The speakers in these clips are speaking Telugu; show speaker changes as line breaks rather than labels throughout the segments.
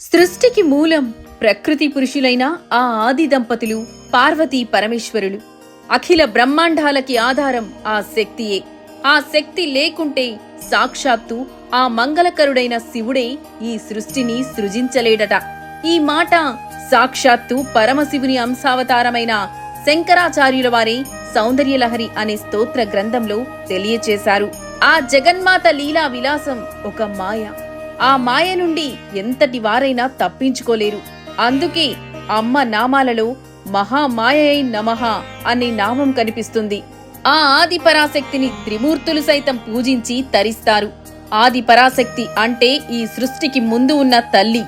సృష్టికి మూలం ప్రకృతి పురుషులైన ఆ ఆది దంపతులు పార్వతీ పరమేశ్వరులు. అఖిల బ్రహ్మాండాలకి ఆధారం ఆ శక్తియే. ఆ శక్తి లేకుంటే సాక్షాత్తు ఆ మంగళకరుడైన శివుడే ఈ సృష్టిని సృజించలేడట. ఈ మాట సాక్షాత్తు పరమశివుని అంశావతారమైన శంకరాచార్యుల వారి సౌందర్యలహరి అనే స్తోత్ర గ్రంథంలో తెలియచేశారు. ఆ జగన్మాత లీలా విలాసం ఒక మాయ. ఆ మాయ నుండి ఎంతటి వారైనా తప్పించుకోలేరు. అందుకే అమ్మ నామాలలో మహామాయై నమః అనే నామం కనిపిస్తుంది. ఆ ఆది పరాశక్తిని త్రిమూర్తులు సైతం పూజించి తరిస్తారు. ఆది పరాశక్తి అంటే ఈ సృష్టికి ముందు ఉన్న తల్లి.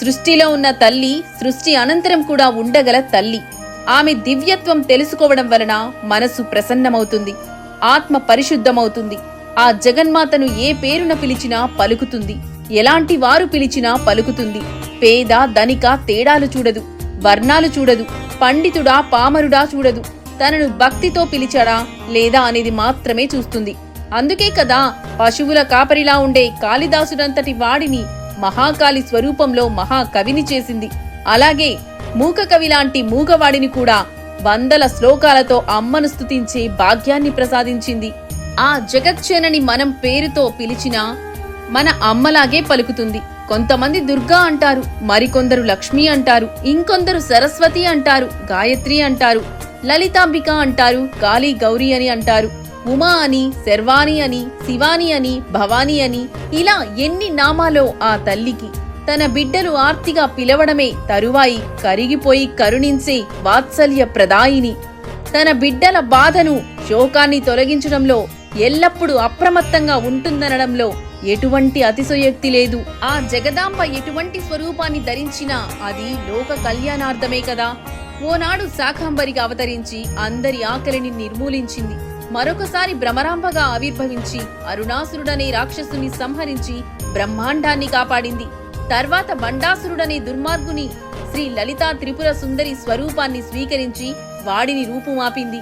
సృష్టిలో ఉన్న తల్లి సృష్టి అనంతరం కూడా ఉండగల తల్లి. ఆమె దివ్యత్వం తెలుసుకోవడం వలన మనసు ప్రసన్నమవుతుంది. ఆత్మ పరిశుద్ధమవుతుంది. ఆ జగన్మాతను ఏ పేరున పిలిచినా పలుకుతుంది. ఎలాంటి వారు పిలిచినా పలుకుతుంది. పేద ధనిక తేడాలు చూడదు. వర్ణాలు చూడదు. పండితుడా పామరుడా చూడదు. తనను భక్తితో పిలిచాడా లేదా అనేది మాత్రమే చూస్తుంది. అందుకే కదా పశువుల కాపరిలా ఉండే కాళిదాసుడంతటి వాడిని మహాకాళి స్వరూపంలో మహాకవిని చేసింది. అలాగే మూక కవి లాంటి మూగవాడిని కూడా వందల శ్లోకాలతో అమ్మను స్తుతించే భాగ్యాన్ని ప్రసాదించింది. ఆ జగచ్చేనని మనం పేరుతో పిలిచినా మన అమ్మలాగే పలుకుతుంది. కొంతమంది దుర్గా అంటారు మరికొందరు లక్ష్మి అంటారు ఇంకొందరు సరస్వతి అంటారు గాయత్రి అంటారు లలితాంబిక అంటారు కాళీ గౌరీ అని అంటారు. ఉమా అని శర్వాణి అని శివాని అని భవాని అని ఇలా ఎన్ని నామాలో ఆ తల్లికి తన బిడ్డలు ఆర్తిగా పిలవడమే తరువాయి కరిగిపోయి కరుణించే వాత్సల్య ప్రదాయిని తన బిడ్డల బాధను శోకాన్ని తొలగించడంలో ఎల్లప్పుడూ అప్రమత్తంగా ఉంటుందనడంలో ఎటువంటి అతిశయోక్తి లేదు. ఆ జగదాంబ ఎటువంటి స్వరూపాన్ని ధరించినా అది లోక కళ్యాణార్థమే కదా. ఓనాడు శాకాంబరిగా అవతరించి అందరి ఆకలిని నిర్మూలించింది. మరొకసారి భ్రమరాంబగా ఆవిర్భవించి అరుణాసురుడనే రాక్షసుని సంహరించి బ్రహ్మాండాన్ని కాపాడింది. తర్వాత బండాసురుడనే దుర్మార్గుని శ్రీ లలితా త్రిపుర సుందరి స్వరూపాన్ని స్వీకరించి వాడిని రూపుమాపింది.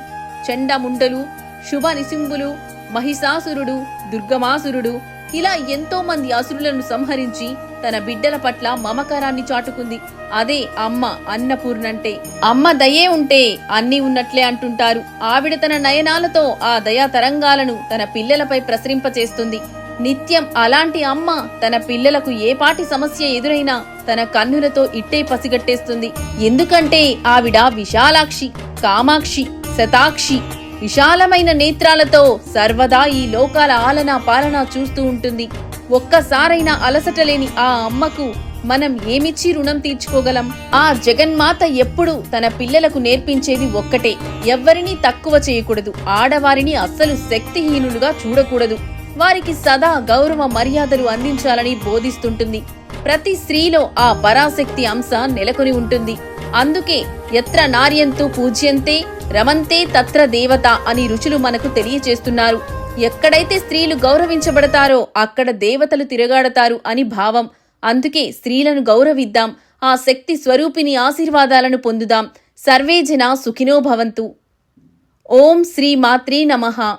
చండముండలు శుభ నిసింబులు మహిషాసురుడు దుర్గమాసురుడు ఇలా ఎంతో మంది అసురులను సంహరించి తన బిడ్డల పట్ల మమకారాన్ని చాటుకుంది. అదే అమ్మ అన్నపూర్ణంటే. అమ్మ దయే ఉంటే అన్ని ఉన్నట్లే అంటుంటారు. ఆవిడ తన నయనాలతో ఆ దయా తరంగాలను తన పిల్లలపై ప్రసరింపచేస్తుంది. నిత్యం అలాంటి అమ్మ తన పిల్లలకు ఏ పాటి సమస్య ఎదురైనా తన కన్నులతో ఇట్టే పసిగట్టేస్తుంది. ఎందుకంటే ఆవిడ విశాలాక్షి కామాక్షి శతాక్షి విశాలమైన నేత్రాలతో సర్వదా ఈ లోకాల ఆలనా పాలన చూస్తూ ఉంటుంది. ఒక్కసారైనా అలసట లేని ఆ అమ్మకు మనం ఏమిచ్చి రుణం తీర్చుకోగలం? ఆ జగన్మాత ఎప్పుడు తన పిల్లలకు నేర్పించేది ఒక్కటే. ఎవ్వరినీ తక్కువ చేయకూడదు. ఆడవారిని అస్సలు శక్తిహీనులుగా చూడకూడదు. వారికి సదా గౌరవ మర్యాదలు అందించాలని బోధిస్తుంటుంది. ప్రతి స్త్రీలో ఆ పరాశక్తి అంశ నెలకొని ఉంటుంది. అందుకే ఎత్ర నార్యంతో పూజ్యంతే రమంతే తత్ర దేవత అని రుచులు మనకు తెలియజేస్తున్నారు. ఎక్కడైతే స్త్రీలు గౌరవించబడతారో అక్కడ దేవతలు తిరగాడతారు అని భావం. అందుకే స్త్రీలను గౌరవిద్దాం ఆ శక్తి స్వరూపిని ఆశీర్వాదాలను పొందుదాం. సర్వే జన సుఖినో భవంతు. ఓం శ్రీ మాత్రే నమః.